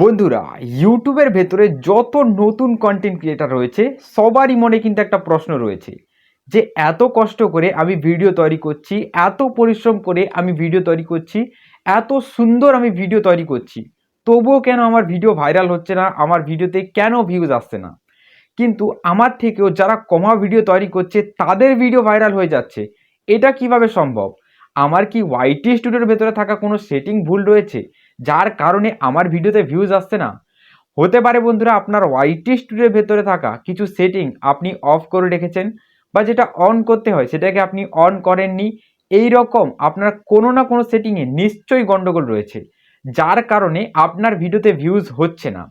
বন্ধুরা ইউটিউবের ভেতরে যত নতুন কন্টেন্ট ক্রিয়েটার রয়েছে, সবারই মনে কিন্তু একটা প্রশ্ন রয়েছে যে, এত কষ্ট করে আমি ভিডিও তৈরি করছি, এত পরিশ্রম করে আমি ভিডিও তৈরি করছি, এত সুন্দর আমি ভিডিও তৈরি করছি, তবুও কেন আমার ভিডিও ভাইরাল হচ্ছে না, আমার ভিডিওতে কেন ভিউজ আসছে না? কিন্তু আমার থেকেও যারা কমা ভিডিও তৈরি করছে, তাদের ভিডিও ভাইরাল হয়ে যাচ্ছে। এটা কীভাবে সম্ভব? আমার কি ওয়াইটি স্টুডিওর ভেতরে থাকা কোনো সেটিং ভুল রয়েছে? যার কারণে আমার ভিডিওতে ভিউজ আসছে না। হতে পারে বন্ধুরা আপনার ওয়াইটি স্টুডিওর ভেতরে থাকা কিছু সেটিং আপনি অফ করে রেখেছেন বা যেটা অন করতে হয় সেটাকে আপনি অন করেননি এই রকম আপনার কোনো না কোনো সেটিংয়ে নিশ্চয়ই গন্ডগোল রয়েছে, যার কারণে আপনার ভিডিওতে ভিউজ হচ্ছে না।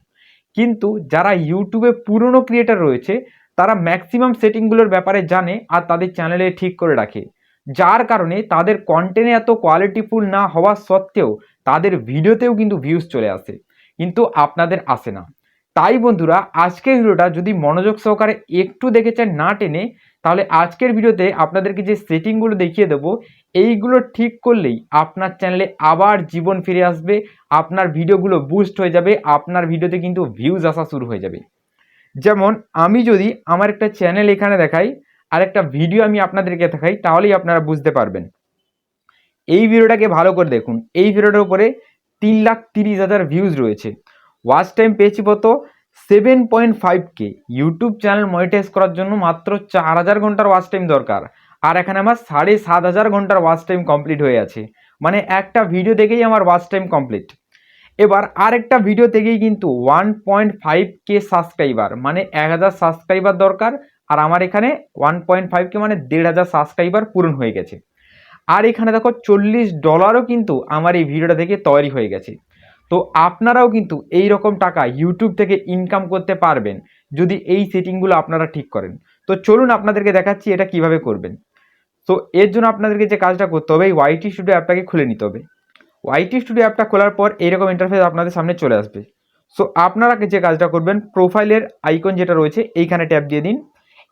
কিন্তু যারা ইউটিউবে পুরনো ক্রিয়েটার রয়েছে, তারা ম্যাক্সিমাম সেটিংগুলোর ব্যাপারে জানে আর তাদের চ্যানেলে ঠিক করে রাখে, যার কারণে তাদের কন্টেন্টে এত কোয়ালিটিফুল না হওয়া সত্ত্বেও তাদের ভিডিওতেও কিন্তু ভিউজ চলে আসে, কিন্তু আপনাদের আসে না। তাই বন্ধুরা, আজকের ভিডিওটা যদি মনোযোগ সহকারে একটু দেখেছেন না টেনে, তাহলে আজকের ভিডিওতে আপনাদেরকে যে সেটিংগুলো দেখিয়ে দেবো, এইগুলো ঠিক করলেই আপনার চ্যানেলে আবার জীবন ফিরে আসবে, আপনার ভিডিওগুলো বুস্ট হয়ে যাবে, আপনার ভিডিওতে কিন্তু ভিউজ আসা শুরু হয়ে যাবে। যেমন, আমি যদি আমার একটা চ্যানেল এখানে দেখাই আর একটা ভিডিও আমি আপনাদেরকে দেখাই, তাহলেই আপনারা বুঝতে পারবেন। এই ভিডিওটাকে ভালো করে দেখুন। এই ভিডিওটার উপরে তিন লাখ তিরিশ হাজার ভিউজ রয়েছে। ওয়াচ টাইম পেয়েছি কত? Seven point five K YouTube channel monetize করার জন্য মাত্র চার হাজার ঘণ্টার ওয়াচ টাইম দরকার। আর এখানে আমার সাড়ে সাত হাজার ঘণ্টার ওয়াচ টাইম কমপ্লিট হয়ে আছে। মানে একটা ভিডিও থেকেই আমার ওয়াচ টাইম কমপ্লিট এবার আরেকটা ভিডিও থেকেই কিন্তু one point five K subscriber মানে এক হাজার সাবস্ক্রাইবার দরকার। আর আমার এখানে ওয়ান পয়েন্ট ফাইভ কে মানে দেড় হাজার সাবস্ক্রাইবার পূরণ হয়ে গেছে। আর এখানে দেখো চল্লিশ ডলারও কিন্তু আমার এই ভিডিওটা থেকে তৈরি হয়ে গেছে। তো আপনারাও কিন্তু এই রকম টাকা ইউটিউব থেকে ইনকাম করতে পারবেন, যদি এই সেটিংগুলো আপনারা ঠিক করেন। তো চলুন আপনাদেরকে দেখাচ্ছি এটা কীভাবে করবেন। তো এর জন্য আপনাদেরকে যে কাজটা করতে হবে, এই ওয়াইটি স্টুডিও অ্যাপটাকে খুলে নিতে হবে। ওয়াইটি স্টুডিও অ্যাপটা খোলার পর এইরকম ইন্টারফেস আপনাদের সামনে চলে আসবে। সো আপনারা যে কাজটা করবেন প্রোফাইলের আইকন যেটা রয়েছে, এইখানে ট্যাপ দিয়ে দিন।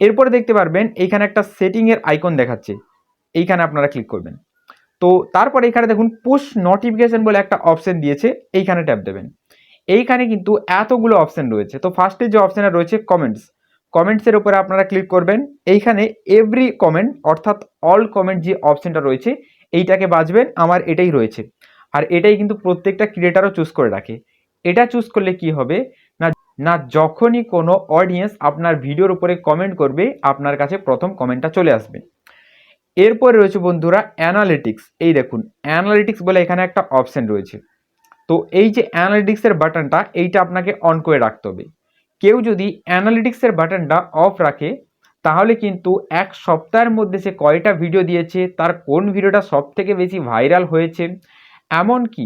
এরপরে দেখতে পারবেন এইখানে একটা সেটিংয়ের আইকন দেখাচ্ছে। এইখানে আপনারা ক্লিক করবেন। তো তারপরে এখানে দেখুন পুশ নোটিফিকেশন বলে একটা অপশন দিয়েছে, এইখানে ট্যাপ দেবেন। এইখানে কিন্তু এতগুলো অপশন রয়েছে। তো ফার্স্টে যে অপশানে রয়েছে কমেন্টস কমেন্টসের উপরে আপনারা ক্লিক করবেন। এইখানে এভরি কমেন্ট অর্থাৎ অল কমেন্ট যে অপশনটা রয়েছে, এইটাকে বাজবেন, আমার এটাই রয়েছে। আর এটাই কিন্তু প্রত্যেকটা ক্রিয়েটারও চুজ করে রাখে। এটা চুজ করলে কি হবে? না না, যখনই কোনো অডিয়েন্স আপনার ভিডিওর উপরে কমেন্ট করবে, আপনার কাছে প্রথম কমেন্টটা চলে আসবে। এরপরে রয়েছে বন্ধুরা অ্যানালিটিক্স এই দেখুন অ্যানালিটিক্স বলে এখানে একটা অপশন রয়েছে। তো এই যে অ্যানালিটিক্সের বাটনটা এইটা আপনাকে অন করে রাখতে হবে। কেউ যদি অ্যানালিটিক্সের বাটনটা অফ রাখে, তাহলে কিন্তু এক সপ্তাহের মধ্যে সে কয়টা ভিডিও দিয়েছে, তার কোন ভিডিওটা সব থেকে বেশি ভাইরাল হয়েছে। এমনকি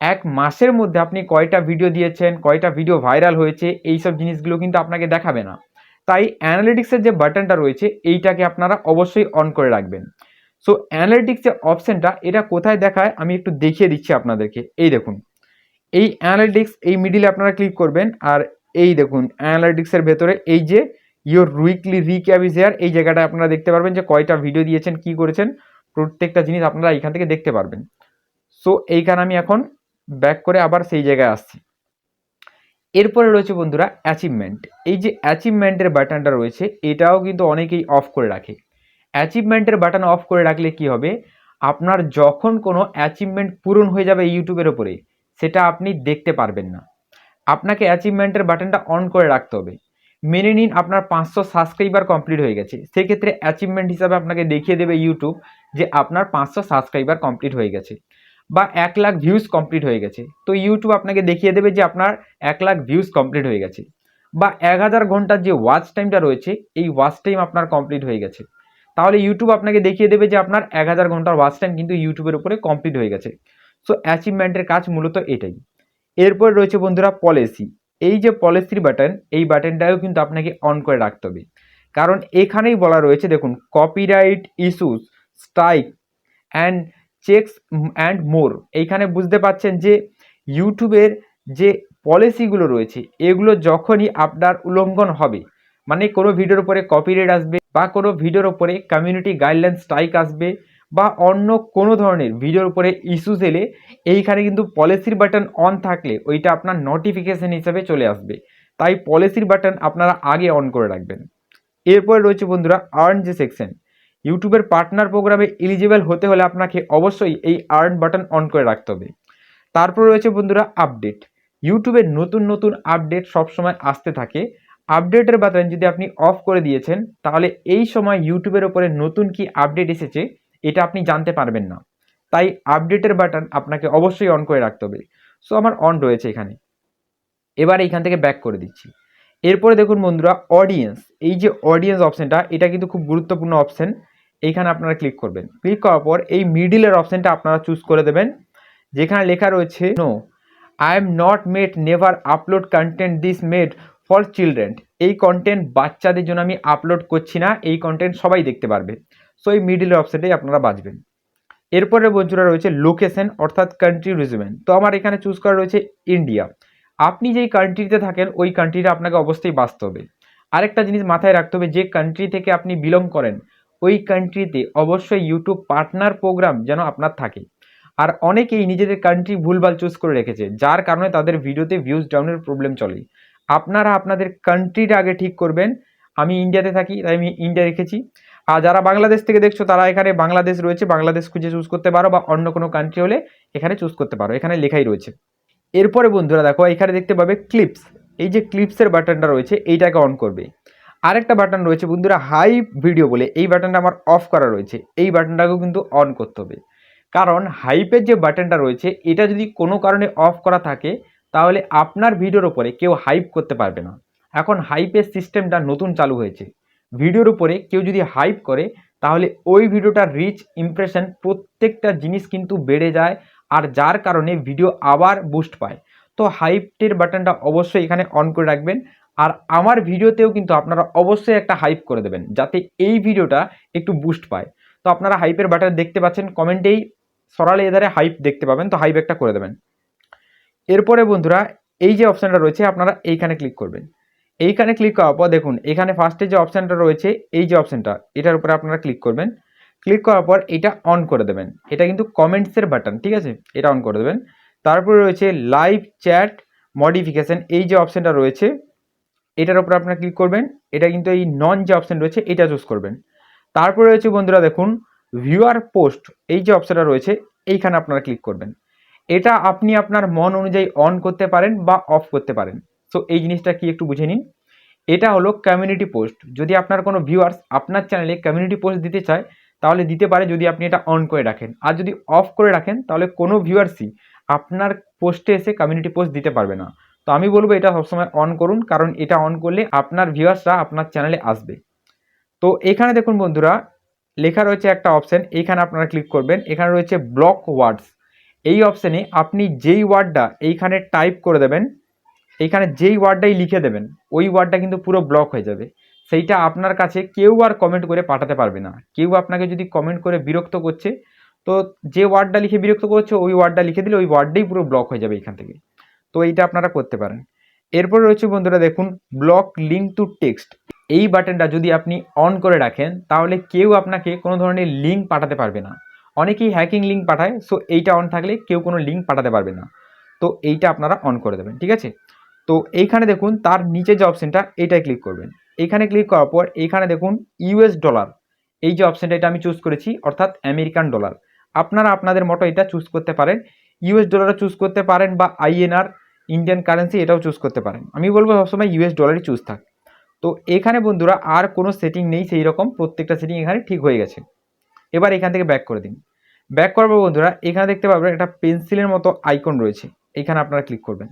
এক মাসের মধ্যে আপনি কয়টা ভিডিও দিয়েছেন, কয়টা ভিডিও ভাইরাল হয়েছে এই সব জিনিসগুলো কিন্তু আপনাকে দেখাবে না। তাই অ্যানালিটিক্সের যে বাটনটা রয়েছে, এইটাকে আপনারা অবশ্যই অন করে রাখবেন। সো অ্যানালিটিক্সের অপশানটা এটা কোথায় দেখায়, আমি একটু দেখিয়ে দিচ্ছি আপনাদেরকে। এই দেখুন, এই অ্যানালিটিক্স এই মিডিলে আপনারা ক্লিক করবেন, আর এই দেখুন অ্যানালিটিক্সের ভেতরে এই যে your weekly recap is here এই জায়গাটায় আপনারা দেখতে পারবেন যে কয়টা ভিডিও দিয়েছেন, কি করেছেন, প্রত্যেকটা জিনিস আপনারা এইখান থেকে দেখতে পারবেন। সো এইখানে আমি এখন ব্যাক করে আবার সেই জায়গায় আসছি। এরপরে রয়েছে বন্ধুরা অ্যাচিভমেন্ট এই যে অ্যাচিভমেন্টের বাটনটা রয়েছে, এটাও কিন্তু অনেকেই অফ করে রাখে। অ্যাচিভমেন্টের বাটন অফ করে রাখলে কি হবে? আপনার যখন কোনো অ্যাচিভমেন্ট পূরণ হয়ে যাবে ইউটিউবের ওপরে, সেটা আপনি দেখতে পারবেন না। আপনাকে অ্যাচিভমেন্টের বাটনটা অন করে রাখতে হবে। মেনে নিন আপনার পাঁচশো সাবস্ক্রাইবার কমপ্লিট হয়ে গেছে। সেক্ষেত্রে অ্যাচিভমেন্ট হিসাবে আপনাকে দেখিয়ে দেবে ইউটিউব যে আপনার পাঁচশো সাবস্ক্রাইবার কমপ্লিট হয়ে গেছে। বা এক লাখ ভিউজ কমপ্লিট হয়ে গেছে। তো ইউটিউব আপনাকে দেখিয়ে দেবে যে আপনার এক লাখ ভিউজ কমপ্লিট হয়ে গেছে। বা এক হাজার ঘণ্টার যে ওয়াচ টাইমটা রয়েছে, এই ওয়াচ টাইম আপনার কমপ্লিট হয়ে গেছে। তাহলে ইউটিউব আপনাকে দেখিয়ে দেবে যে আপনার এক হাজার ঘণ্টার ওয়াচ টাইম কিন্তু ইউটিউবের উপরে কমপ্লিট হয়ে গেছে। সো অ্যাচিভমেন্টের কাজ মূলত এটাই। এরপর রয়েছে বন্ধুরা পলিসি এই যে পলিসির বাটন এই বাটনটাও কিন্তু আপনাকে অন করে রাখতে হবে। কারণ এখানেই বলা রয়েছে, দেখুন copyright issues strike and checks and more এইখানে বুঝতে পাচ্ছেন যে ইউটিউবের যে পলিসিগুলো রয়েছে, এগুলো যখনই আপনার উল্লঙ্ঘন হবে মানে কোনো ভিডিওর উপরে কপিরাইট আসবে বা কোনো ভিডিওর উপরে কমিউনিটি গাইডলাইন স্ট্রাইক আসবে বা অন্য কোনো ধরনের ভিডিওর উপরে ইস্যুস এলে, এইখানে কিন্তু পলিসির বাটন অন থাকলে ওইটা আপনার নোটিফিকেশন হিসাবে চলে আসবে। তাই পলিসির বাটন আপনারা আগে অন করে রাখবেন। এরপরে রয়েছে বন্ধুরা আর্ন যে সেকশন ইউটিউবের পার্টনার প্রোগ্রামে এলিজিবল হতে হলে আপনাকে অবশ্যই এই আর্ন বাটন অন করে রাখতে হবে। তারপর রয়েছে বন্ধুরা আপডেট ইউটিউবের নতুন নতুন আপডেট সবসময় আসতে থাকে। আপডেটের বাটন যদি আপনি অফ করে দিয়েছেন, তাহলে এই সময় ইউটিউবের ওপরে নতুন কি আপডেট এসেছে, এটা আপনি জানতে পারবেন না। তাই আপডেটের বাটন আপনাকে অবশ্যই অন করে রাখতে হবে। সো আমার অন রয়েছে এখানে। এবার এইখান থেকে ব্যাক করে দিচ্ছি। এরপরে দেখুন বন্ধুরা অডিয়েন্স এই যে অডিয়েন্স অপশানটা এটা কিন্তু খুব গুরুত্বপূর্ণ অপশান এইখানে আপনারা ক্লিক করবেন। ক্লিক করার পর এই মিডিলের অপশানটা আপনারা চুজ করে দেবেন। যেখানে লেখা রয়েছে no I am not made never upload content this made for children এই কন্টেন্ট বাচ্চাদের জন্য আমি আপলোড করছি না, এই কন্টেন্ট সবাই দেখতে পারবে। সো এই মিডিলের অপশানটাই আপনারা বাঁচবেন এরপরে বন্ধুরা রয়েছে লোকেশন অর্থাৎ কান্ট্রি রিজমেন্ট তো আমার এখানে চুজ করা রয়েছে ইন্ডিয়া আপনি যেই কান্ট্রিতে থাকেন, ওই কান্ট্রিটা আপনাকে অবশ্যই বাঁচতে হবে। আরেকটা জিনিস মাথায় রাখতে হবে, যে কান্ট্রি থেকে আপনি বিলং করেন ওই কান্ট্রিতে অবশ্যই ইউটিউব পার্টনার প্রোগ্রাম যেন আপনার থাকে। আর অনেকেই নিজেদের কান্ট্রি ভুলভাল চুজ করে রেখেছে, যার কারণে তাদের ভিডিওতে ভিউজ ডাউনের প্রবলেম চলে। আপনারা আপনাদের কান্ট্রিটা আগে ঠিক করবেন। আমি ইন্ডিয়াতে থাকি, তাই আমি ইন্ডিয়া রেখেছি। আর যারা বাংলাদেশ থেকে দেখছ, তারা এখানে বাংলাদেশ রয়েছে। বাংলাদেশ খুঁজে চুজ করতে পারো বা অন্য কোনো কান্ট্রি হলে এখানে চুজ করতে পারো। এখানে লেখাই রয়েছে। এরপরে বন্ধুরা দেখো, এখানে দেখতে পাবে ক্লিপস এই যে ক্লিপসের বাটনটা রয়েছে, এইটাকে অন করবে। আরেকটা বাটন রয়েছে বন্ধুরা হাই ভিডিও বলে। এই বাটনটা আমার অফ করা রয়েছে। এই বাটনটাকেও কিন্তু অন করতে হবে। কারণ হাইপের যে বাটনটা রয়েছে, এটা যদি কোনো কারণে অফ করা থাকে, তাহলে আপনার ভিডিওর উপরে কেউ হাইপ করতে পারবে না। এখন হাইপের সিস্টেমটা নতুন চালু হয়েছে। ভিডিওর উপরে কেউ যদি হাইপ করে, তাহলে ওই ভিডিওটার রিচ ইমপ্রেশন প্রত্যেকটা জিনিস কিন্তু বেড়ে যায় আর যার কারণে ভিডিও আবার বুস্ট পায়। তো হাইপটের বাটনটা অবশ্যই এখানে অন করে রাখবেন। আর আমার ভিডিওতেও কিন্তু আপনারা অবশ্যই একটা হাইপ করে দেবেন, যাতে এই ভিডিওটা একটু বুস্ট পায়। তো আপনারা হাইপের বাটন দেখতে পাচ্ছেন, কমেন্টেই সরালে এধারে হাইপ দেখতে পাবেন, তো হাইপ একটা করে দেবেন। এরপরে বন্ধুরা, এই যে অপশানটা রয়েছে, আপনারা এইখানে ক্লিক করবেন। এইখানে ক্লিক করার পর দেখুন, এখানে ফার্স্টে যে অপশানটা রয়েছে, এই যে অপশানটা এটার উপরে আপনারা ক্লিক করবেন। ক্লিক করার পর এটা অন করে দেবেন। এটা কিন্তু কমেন্টসের বাটন ঠিক আছে? এটা অন করে দেবেন। তারপরে রয়েছে লাইভ চ্যাট মডিফিকেশান এই যে অপশানটা রয়েছে এটার উপরে আপনারা ক্লিক করবেন। এটা কিন্তু এই নন যে অপশান রয়েছে, এটা চুজ করবেন। তারপরে রয়েছে বন্ধুরা দেখুন ভিউয়ার পোস্ট এই যে অপশানটা রয়েছে, এইখানে আপনারা ক্লিক করবেন। এটা আপনি আপনার মন অনুযায়ী অন করতে পারেন বা অফ করতে পারেন। সো এই জিনিসটা কি একটু বুঝে নিন। এটা হলো কমিউনিটি পোস্ট যদি আপনার কোনো ভিউয়ার্স আপনার চ্যানেলে কমিউনিটি পোস্ট দিতে চায়, তাহলে দিতে পারে যদি আপনি এটা অন করে রাখেন। আর যদি অফ করে রাখেন, তাহলে কোনো ভিউয়ার্সই আপনার পোস্টে এসে কমিউনিটি পোস্ট দিতে পারবে না। তো আমি বলব এটা সবসময় অন করুন, কারণ এটা অন করলে আপনার ভিউয়ার্সরা আপনার চ্যানেলে আসবে। তো এখানে দেখুন বন্ধুরা, লেখা রয়েছে একটা অপশান এইখানে আপনারা ক্লিক করবেন, এখানে রয়েছে ব্লক ওয়ার্ডস এই অপশানে আপনি যেই ওয়ার্ডটা এইখানে টাইপ করে দেবেন, এইখানে যেই ওয়ার্ডটাই লিখে দেবেন, ওই ওয়ার্ডটা কিন্তু পুরো ব্লক হয়ে যাবে। সেইটা আপনার কাছে কেউ আর কমেন্ট করে পাঠাতে পারবে না। কেউ আপনাকে যদি কমেন্ট করে বিরক্ত করছে, তো যে ওয়ার্ডটা লিখে বিরক্ত করছে, ওই ওয়ার্ডটা লিখে দিলে ওই ওয়ার্ডটাই পুরো ব্লক হয়ে যাবে এখান থেকে। তো এইটা আপনারা করতে পারেন। এরপর রয়েছে বন্ধুরা, দেখুন ব্লক লিঙ্ক টু টেক্সট এই বাটনটা যদি আপনি অন করে রাখেন, তাহলে কেউ আপনাকে কোনো ধরনের লিঙ্ক পাঠাতে পারবে না। অনেকেই হ্যাকিং লিঙ্ক পাঠায় সো এইটা অন থাকলে কেউ কোনো লিঙ্ক পাঠাতে পারবে না। তো এইটা আপনারা অন করে দেবেন, ঠিক আছে? তো এইখানে দেখুন, তার নিচে যে অপশানটা এইটাই ক্লিক করবেন। এইখানে ক্লিক করার পর, এইখানে দেখুন ইউএস ডলার এই যে অপশানটা এটা আমি চুজ করেছি, অর্থাৎ আমেরিকান ডলার আপনারা আপনাদের মতো এটা চুজ করতে পারেন। ইউএস ডলারও চুজ করতে পারেন বা আইএনআর ইন্ডিয়ান কারেন্সি এটাও চুজ করতে পারেন। আমি বলব সবসময় ইউএস ডলারই চুজ থাক। তো এখানে বন্ধুরা আর কোনো সেটিং নেই সেই রকম প্রত্যেকটা সেটিং এখানে ঠিক হয়ে গেছে। এবার এখান থেকে ব্যাক করে দিন। ব্যাক করব বন্ধুরা, এখানে দেখতে পাবেন একটা পেন্সিলের মতো আইকন রয়েছে। এখানে আপনারা ক্লিক করবেন।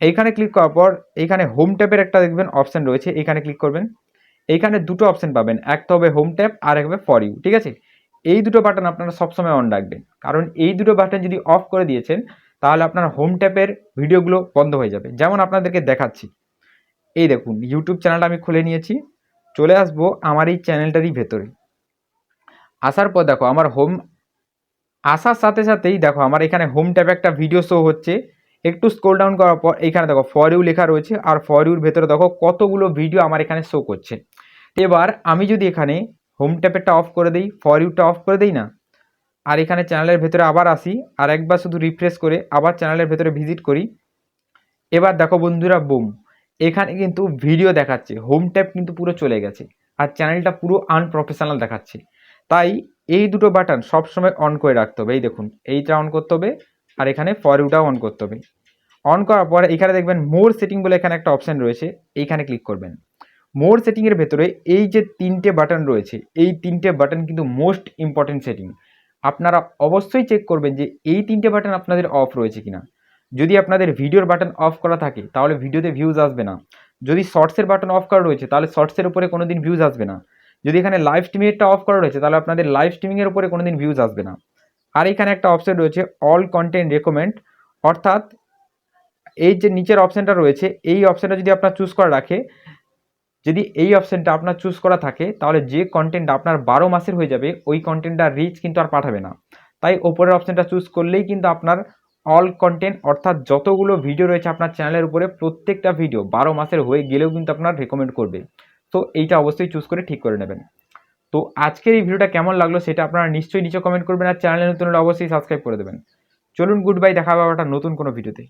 এইখানে ক্লিক করার পর এইখানে হোম ট্যাপের একটা দেখবেন অপশান রয়েছে, এখানে ক্লিক করবেন। এইখানে দুটো অপশান পাবেন একটা হবে হোম ট্যাপ আর এক হবে ফর ইউ ঠিক আছে? এই দুটো বাটন আপনারা সবসময় অন রাখবেন। কারণ এই দুটো বাটন যদি অফ করে দিয়েছেন তাহলে আপনার হোম ট্যাপের ভিডিওগুলো বন্ধ হয়ে যাবে। যেমন আপনাদেরকে দেখাচ্ছি। এই দেখুন ইউটিউব চ্যানেলটা আমি খুলে নিয়েছি। চলে আসব আমার এই চ্যানেলটারই ভেতরে। আসার পর দেখো, আমার হোম আসার সাথে সাথেই দেখো, আমার এখানে হোম ট্যাপে একটা ভিডিও শো হচ্ছে। একটু স্ক্রোল ডাউন করার পর এখানে দেখো ফর ইউ লেখা রয়েছে। আর ফর ইউর ভেতরে দেখো, কতগুলো ভিডিও আমার এখানে শো করছে। এবার আমি যদি এখানে হোম ট্যাপেরটা অফ করে দিই ফর ইউটা অফ করে দিই না আর এখানে চ্যানেলের ভেতরে আবার আসি, আর একবার শুধু রিফ্রেশ করে আবার চ্যানেলের ভেতরে ভিজিট করি। এবার দেখো বন্ধুরা বুম এখানে কিন্তু ভিডিও দেখাচ্ছে হোম ট্যাব কিন্তু পুরো চলে গেছে, আর চ্যানেলটা পুরো আনপ্রফেশনাল দেখাচ্ছে। তাই এই দুটো বাটন সবসময় অন করে রাখতে হবে, এই দেখুন, এইটা অন করতে হবে, আর এখানে ফরউটাও অন করতে হবে। অন করার পর এখানে দেখবেন মোর সেটিং বলে এখানে একটা অপশান রয়েছে, এইখানে ক্লিক করবেন। মোর সেটিংয়ের ভেতরে এই যে তিনটে বাটন রয়েছে, এই তিনটে বাটন কিন্তু মোস্ট ইম্পর্টেন্ট সেটিং আপনারা অবশ্যই চেক করবেন যে এই তিনটে বাটন আপনাদের অফ রয়েছে কিনা। যদি আপনাদের ভিডিওর বাটন অফ করা থাকে, তাহলে ভিডিওতে ভিউজ আসবে না। যদি শর্টসের বাটন অফ করা রয়েছে, তাহলে শর্টসের উপরে কোনো দিন ভিউজ আসবে না। যদি এখানে লাইভ স্ট্রিমিংটা অফ করা রয়েছে, তাহলে আপনাদের লাইভ স্ট্রিমিংয়ের উপরে কোনো দিন ভিউজ আসবে না। আর এখানে একটা অপশন রয়েছে অল কন্টেন্ট রেকমেন্ড অর্থাৎ এই যে নিচের অপশানটা রয়েছে, এই অপশানটা যদি আপনার চুজ করা রাখে যদি এই অপশানটা আপনার চুজ করা থাকে, তাহলে যে কন্টেন্ট আপনার বারো মাসের হয়ে যাবে, ওই কন্টেন্টটা রিচ কিন্তু আর পাঠাবে না। তাই ওপরের অপশানটা চুজ করলেই কিন্তু আপনার অল কন্টেন্ট অর্থাৎ যতগুলো ভিডিও রয়েছে আপনার চ্যানেলের উপরে, প্রত্যেকটা ভিডিও বারো মাসের হয়ে গেলেও কিন্তু আপনার রেকমেন্ড করবে। তো এইটা অবশ্যই চুজ করে ঠিক করে নেবেন। তো আজকের এই ভিডিওটা কেমন লাগল সেটা আপনারা নিশ্চয়ই নিচে কমেন্ট করবেন, আর চ্যানেলে নতুন অবশ্যই সাবস্ক্রাইব করে দেবেন। চলুন গুড বাই দেখা হবে একটা নতুন কোনো ভিডিওতে